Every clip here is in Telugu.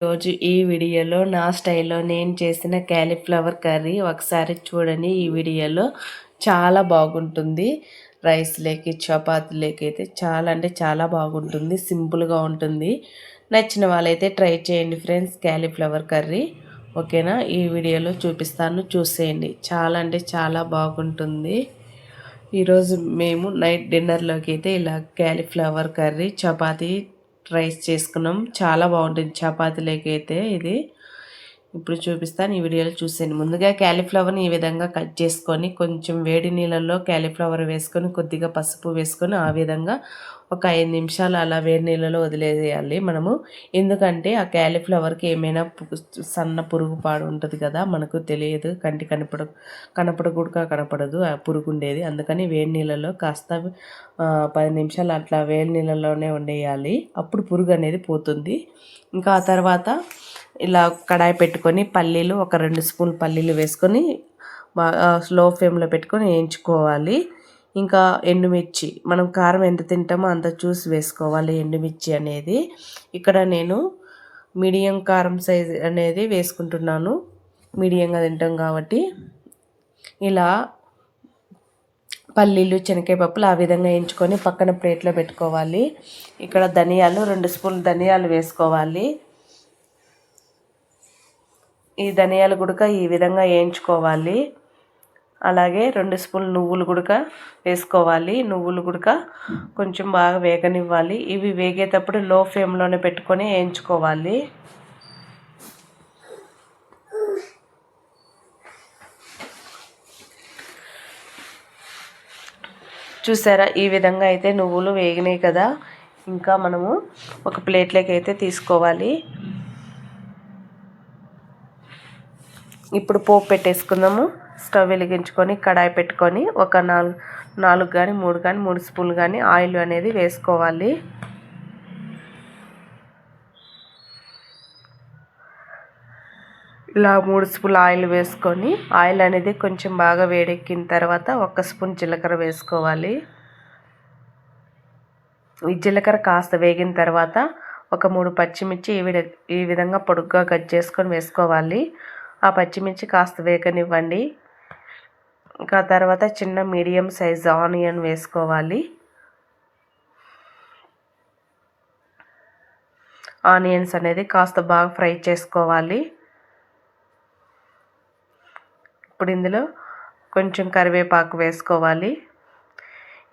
రోజు ఈ వీడియోలో నా స్టైల్లో నేను చేసిన క్యాలీఫ్లవర్ కర్రీ. ఒకసారి చూడండి ఈ వీడియోలో. చాలా బాగుంటుంది. రైస్ లేకి అయితే చాలా అంటే చాలా బాగుంటుంది. సింపుల్గా ఉంటుంది. నచ్చిన వాళ్ళైతే ట్రై చేయండి ఫ్రెండ్స్ క్యాలీఫ్లవర్ కర్రీ. ఓకేనా? ఈ వీడియోలో చూపిస్తాను. చూసేయండి. చాలా అంటే చాలా బాగుంటుంది. ఈరోజు మేము నైట్ డిన్నర్లోకి అయితే ఇలా క్యాలీఫ్లవర్ కర్రీ చపాతీ రైస్ చేసుకున్నాం. చాలా బాగుంటుంది. చపాతీలోకి అయితే ఇది. ఇప్పుడు చూపిస్తాను ఈ వీడియోలో చూసేయండి. ముందుగా క్యాలీఫ్లవర్ని ఈ విధంగా కట్ చేసుకొని కొంచెం వేడి నీళ్ళల్లో క్యాలీఫ్లవర్ వేసుకొని కొద్దిగా పసుపు వేసుకొని ఆ విధంగా ఒక ఐదు నిమిషాలు అలా వేడి నీళ్ళలో వదిలేయాలి మనము. ఎందుకంటే ఆ క్యాలీఫ్లవర్కి ఏమైనా సన్న పురుగు పాడు ఉంటుంది కదా మనకు తెలియదు. కంటి కనపడ కనపడకూడక కనపడదు ఆ పురుగు ఉండేది. అందుకని వేడి నీళ్ళలో కాస్త పది నిమిషాలు అట్లా వేడి నీళ్ళలోనే వండేయాలి. అప్పుడు పురుగు అనేది పోతుంది. ఇంకా ఆ తర్వాత ఇలా కడాయి పెట్టుకొని పల్లీలు ఒక రెండు స్పూన్ పల్లీలు వేసుకొని స్లో ఫ్లేమ్లో పెట్టుకొని వేయించుకోవాలి. ఇంకా ఎండుమిర్చి మనం కారం ఎంత తింటామో అంత చూసి వేసుకోవాలి ఎండుమిర్చి అనేది. ఇక్కడ నేను మీడియం కారం సైజ్ అనేది వేసుకుంటున్నాను. మీడియంగా తింటాం కాబట్టి. ఇలా పల్లీలు శనగకాయ పప్పులు ఆ విధంగా వేయించుకొని పక్కన ప్లేట్లో పెట్టుకోవాలి. ఇక్కడ ధనియాలు రెండు స్పూన్లు ధనియాలు వేసుకోవాలి. ఈ ధనియాలు గుడక ఈ విధంగా వేయించుకోవాలి. అలాగే రెండు స్పూన్లు నువ్వులు గుడక వేసుకోవాలి. నువ్వులు గుడక కొంచెం బాగా వేగనివ్వాలి. ఇవి వేగేటప్పుడు లో ఫ్లేమ్లోనే పెట్టుకొని వేయించుకోవాలి. చూసారా? ఈ విధంగా అయితే నువ్వులు వేగినాయి కదా. ఇంకా మనము ఒక ప్లేట్లోకి అయితే తీసుకోవాలి. ఇప్పుడు పోపు పెట్టేసుకుందాము. స్టవ్ వెలిగించుకొని కడాయి పెట్టుకొని ఒక నాలుగు నాలుగు కానీ మూడు కానీ మూడు స్పూన్లు కానీ ఆయిల్ అనేది వేసుకోవాలి. ఇలా మూడు స్పూన్ల ఆయిల్ వేసుకొని ఆయిల్ అనేది కొంచెం బాగా వేడెక్కిన తర్వాత ఒక స్పూన్ జీలకర్ర వేసుకోవాలి. ఈ జీలకర్ర కాస్త వేగిన తర్వాత ఒక మూడు పచ్చిమిర్చి ఈ ఈ విధంగా పొడుగ్గా కట్ చేసుకొని వేసుకోవాలి. ఆ పచ్చిమిర్చి కాస్త వేగనివ్వండి. ఇంకా తర్వాత చిన్న మీడియం సైజ్ ఆనియన్ వేసుకోవాలి. ఆనియన్స్ అనేది కాస్త బాగా ఫ్రై చేసుకోవాలి. ఇప్పుడు ఇందులో కొంచెం కరివేపాకు వేసుకోవాలి.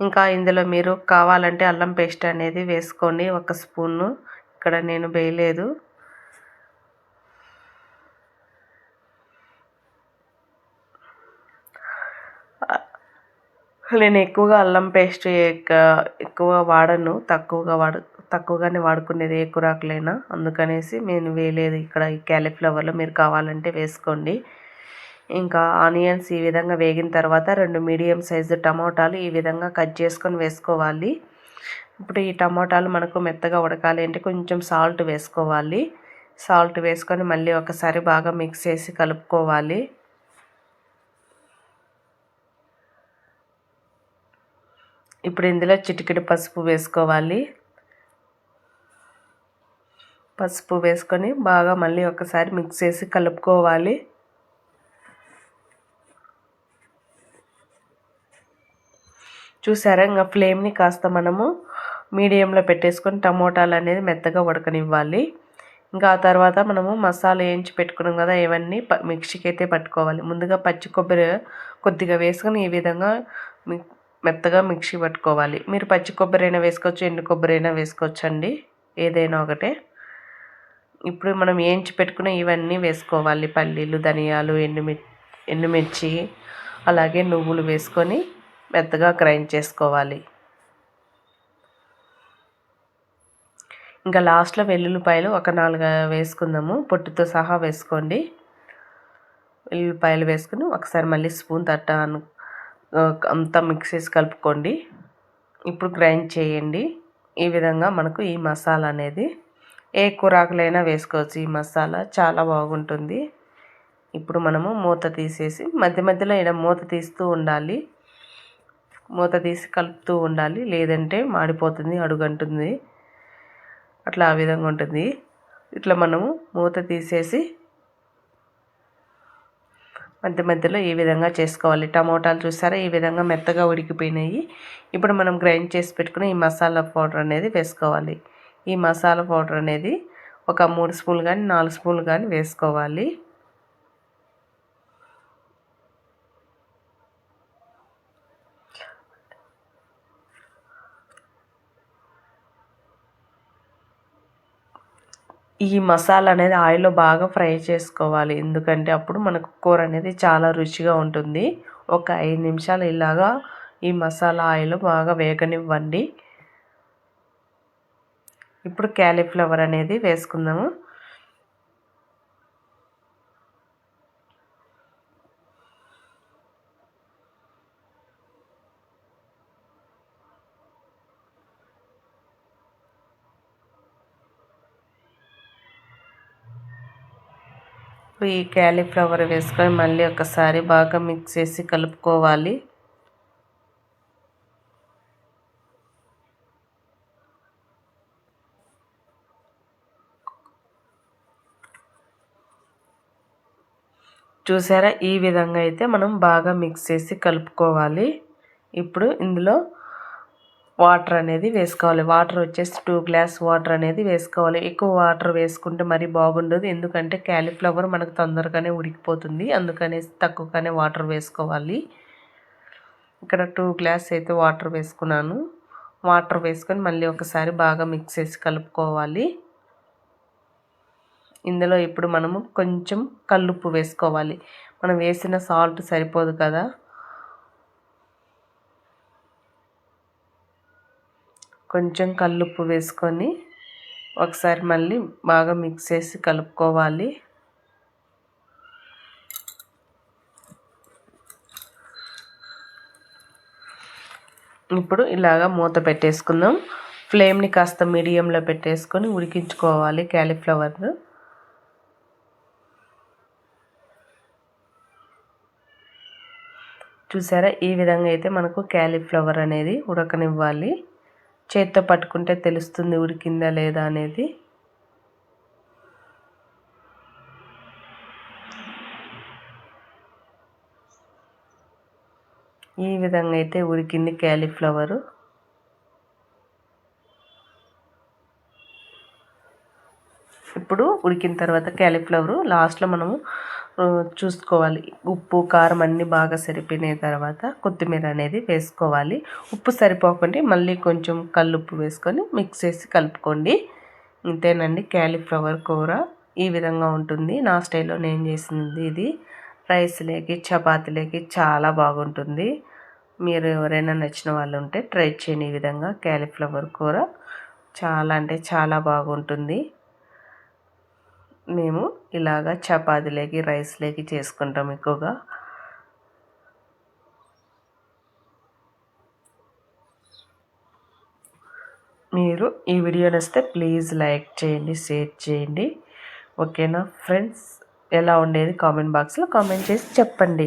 ఇంకా ఇందులో మీరు కావాలంటే అల్లం పేస్ట్ అనేది వేసుకోండి. ఒక స్పూను. ఇక్కడ నేను వేయలేదు. నేను ఎక్కువగా అల్లం పేస్ట్ ఎక్కువ వాడను. తక్కువగా వాడు తక్కువగానే వాడుకునేది ఏ కూరాకులైనా. అందుకనేసి నేను వేయలేదు ఇక్కడ ఈ క్యాలీఫ్లవర్లో. మీరు కావాలంటే వేసుకోండి. ఇంకా ఆనియన్స్ ఈ విధంగా వేగిన తర్వాత రెండు మీడియం సైజు టమోటాలు ఈ విధంగా కట్ చేసుకొని వేసుకోవాలి. ఇప్పుడు ఈ టమోటాలు మనకు మెత్తగా ఉడకాలి అంటే కొంచెం సాల్ట్ వేసుకోవాలి. సాల్ట్ వేసుకొని మళ్ళీ ఒకసారి బాగా మిక్స్ చేసి కలుపుకోవాలి. ఇప్పుడు ఇందులో చిటికెడు పసుపు వేసుకోవాలి. పసుపు వేసుకొని బాగా మళ్ళీ ఒకసారి మిక్స్ చేసి కలుపుకోవాలి. చూసారా ఇంకా ఫ్లేమ్ని కాస్త మనము మీడియంలో పెట్టేసుకొని టమోటాలు అనేది మెత్తగా ఉడకనివ్వాలి. ఇంకా ఆ తర్వాత మనము మసాలా వేయించి పెట్టుకున్నాం కదా ఇవన్నీ మిక్సీకి అయితే పట్టుకోవాలి. ముందుగా పచ్చి కొబ్బరి కొద్దిగా వేసుకొని ఈ విధంగా మెత్తగా మిక్సీ పట్టుకోవాలి. మీరు పచ్చి కొబ్బరి అయినా వేసుకోవచ్చు ఎండు కొబ్బరి అయినా వేసుకోవచ్చు అండి ఏదైనా ఒకటే. ఇప్పుడు మనం వేయించి పెట్టుకున్న ఇవన్నీ వేసుకోవాలి. పల్లీలు ధనియాలు ఎండుమి ఎండుమిర్చి అలాగే నువ్వులు వేసుకొని మెత్తగా గ్రైండ్ చేసుకోవాలి. ఇంకా లాస్ట్లో వెల్లుల్లిపాయలు ఒక నాలుగు వేసుకుందాము. పొట్టుతో సహా వేసుకోండి. వెల్లుల్లిపాయలు వేసుకుని ఒకసారి మళ్ళీ స్పూన్ తట్ట అంతా మిక్స్ చేసి కలుపుకోండి. ఇప్పుడు గ్రైండ్ చేయండి. ఈ విధంగా మనకు ఈ మసాలా అనేది ఏ కూరాకులైనా వేసుకోవచ్చు. ఈ మసాలా చాలా బాగుంటుంది. ఇప్పుడు మనము మూత తీసేసి మధ్య మధ్యలో ఇలా మూత తీస్తూ ఉండాలి. మూత తీసి కలుపుతూ ఉండాలి. లేదంటే మాడిపోతుంది అడుగంటుంది. అట్లా ఆ విధంగా ఉంటుంది. ఇట్లా మనము మూత తీసేసి మధ్య మధ్యలో ఈ విధంగా చేసుకోవాలి? టమోటాలు చూసారా? ఈ విధంగా మెత్తగా ఉడికిపోయినాయి. ఇప్పుడు మనం గ్రైండ్ చేసి పెట్టుకుని ఈ మసాలా పౌడర్ అనేది వేసుకోవాలి. ఈ మసాలా పౌడర్ అనేది ఒక మూడు స్పూన్లు కానీ నాలుగు స్పూన్లు కానీ వేసుకోవాలి. ఈ మసాలా అనేది ఆయిల్లో బాగా ఫ్రై చేసుకోవాలి. ఎందుకంటే అప్పుడు మనకు కూర అనేది చాలా రుచిగా ఉంటుంది. ఒక ఐదు నిమిషాలు ఇలాగా ఈ మసాలా ఆయిల్ బాగా వేగనివ్వండి. ఇప్పుడు క్యాలీఫ్లవర్ అనేది వేసుకుందాము. ఈ క్యాలీఫ్లవర్ వేసుకొని మళ్ళీ ఒకసారి బాగా మిక్స్ చేసి కలుపుకోవాలి. చూసారా? ఈ విధంగా అయితే మనం బాగా మిక్స్ చేసి కలుపుకోవాలి. ఇప్పుడు ఇందులో వాటర్ అనేది వేసుకోవాలి. వాటర్ వచ్చేసి టూ గ్లాస్ వాటర్ అనేది వేసుకోవాలి. ఎక్కువ వాటర్ వేసుకుంటే మరీ బాగుండదు. ఎందుకంటే క్యాలీఫ్లవర్ మనకు తొందరగానే ఉడికిపోతుంది. అందుకనేసి తక్కువగానే వాటర్ వేసుకోవాలి. ఇక్కడ టూ గ్లాస్ అయితే వాటర్ వేసుకున్నాను. వాటర్ వేసుకొని మళ్ళీ ఒకసారి బాగా మిక్స్ చేసి కలుపుకోవాలి. ఇందులో ఇప్పుడు మనము కొంచెం కల్లుప్పు వేసుకోవాలి. మనం వేసిన సాల్ట్ సరిపోదు కదా. కొంచెం కల్లుప్పు వేసుకొని ఒకసారి మళ్ళీ బాగా మిక్స్ చేసి కలుపుకోవాలి. ఇప్పుడు ఇలాగా మూత పెట్టేసుకుందాం. ఫ్లేమ్ని కాస్త మీడియంలో పెట్టేసుకొని ఉడికించుకోవాలి క్యాలీఫ్లవర్ను. చూసారా? ఈ విధంగా అయితే మనకు క్యాలీఫ్లవర్ అనేది ఉడకనివ్వాలి. చేత్తో పట్టుకుంటే తెలుస్తుంది ఉడికిందా లేదా అనేది. ఈ విధంగా అయితే ఉడికింది క్యాలీఫ్లవరు ఇప్పుడు ఉడికిన తర్వాత క్యాలీఫ్లవరు లాస్ట్లో మనము చూసుకోవాలి. ఉప్పు కారం అన్నీ బాగా సరిపోయిన తర్వాత కొత్తిమీర అనేది వేసుకోవాలి. ఉప్పు సరిపోకండి మళ్ళీ కొంచెం కల్లుప్పు వేసుకొని మిక్స్ చేసి కలుపుకోండి. ఇంతేనండి క్యాలీఫ్లవర్ కూర. ఈ విధంగా ఉంటుంది. నా స్టైల్లో నేను చేసింది ఇది? రైస్లోకి చపాతీలోకి చాలా బాగుంటుంది. మీరు ఎవరైనా నచ్చిన వాళ్ళు ఉంటే ట్రై చేయండి ఈ విధంగా క్యాలీఫ్లవర్ కూర. చాలా అంటే చాలా బాగుంటుంది. మేము ఇలాగా చపాతీలోకి రైస్లోకి చేసుకుంటాం ఎక్కువగా. మీరు ఈ వీడియో నచ్చితే ప్లీజ్ లైక్ చేయండి షేర్ చేయండి. ఓకేనా? ఫ్రెండ్స్ ఎలా ఉండేది కామెంట్ బాక్స్లో కామెంట్ చేసి చెప్పండి.